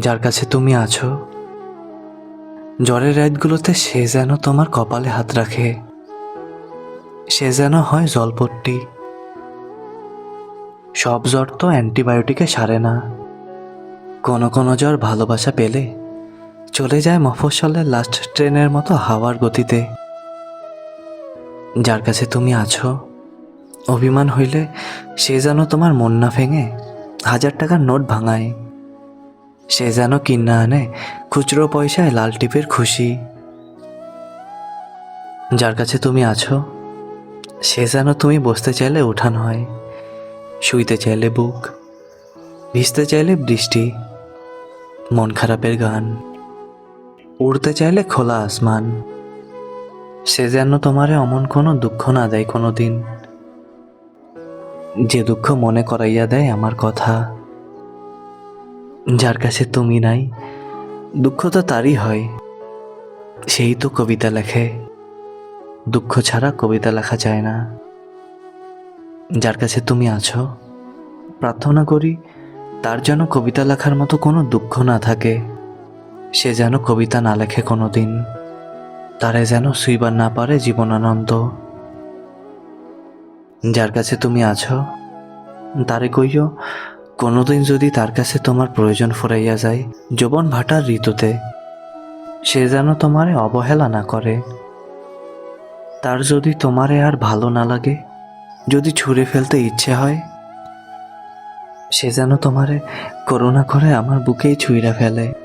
যার কাছে তুমি আছো। জ্বরের রাতগুলোতে সে যেন তোমার কপালে হাত রাখে। সে যেন হয় জলপট্টি। সব জ্বর তো অ্যান্টিবায়োটিকে সারে না। কোনো কোনো জ্বর ভালোবাসা পেলে চলে যায় মফস্বলের লাস্ট ট্রেনের মতো হাওয়ার গতিতে। যার কাছে তুমি আছো, অভিমান হইলে সে যেন তোমার মন না ভেঙে হাজার টাকার নোট ভাঙায়। সে যেন কিনা আনে খুচরো পয়সায় লাল টিপের খুশি। যার কাছে তুমি আছো, সে যেন তুমি বসতে চাইলে উঠান হয়, শুইতে চাইলে বুক, ভিজতে চাইলে বৃষ্টি, মন খারাপের গান, উড়তে চাইলে খোলা আসমান। সে যেন তোমারে অমন কোনো দুঃখ না দেয় কোনো দিন, যে দুঃখ মনে করাইয়া দেয় আমার কথা। যার কাছে তুমি নাই, দুঃখ তো তারই হয়। সেই তো কবিতা লেখে। দুঃখ ছাড়া কবিতা লেখা যায় না। যার কাছে তুমি আছো, প্রার্থনা করি তার যেন কবিতা লেখার মতো কোনো দুঃখ না থাকে। সে যেন কবিতা না লেখে কোনো দিন তারে যেন শুইবার না পারে জীবনানন্দ। যার কাছে তুমি আছো, তারে কইও কোনোদিন যদি তার কাছে তোমার প্রয়োজন ফুরাইয়া যায়, যৌবন ভাটার ঋতুতে, সে যেন তোমারে অবহেলা না করে। তার যদি তোমারে আর ভালো না লাগে, যদি ছুঁড়ে ফেলতে ইচ্ছে হয়, সে যেন তোমারে করুণা করে আমার বুকেই ছুঁড়া ফেলে।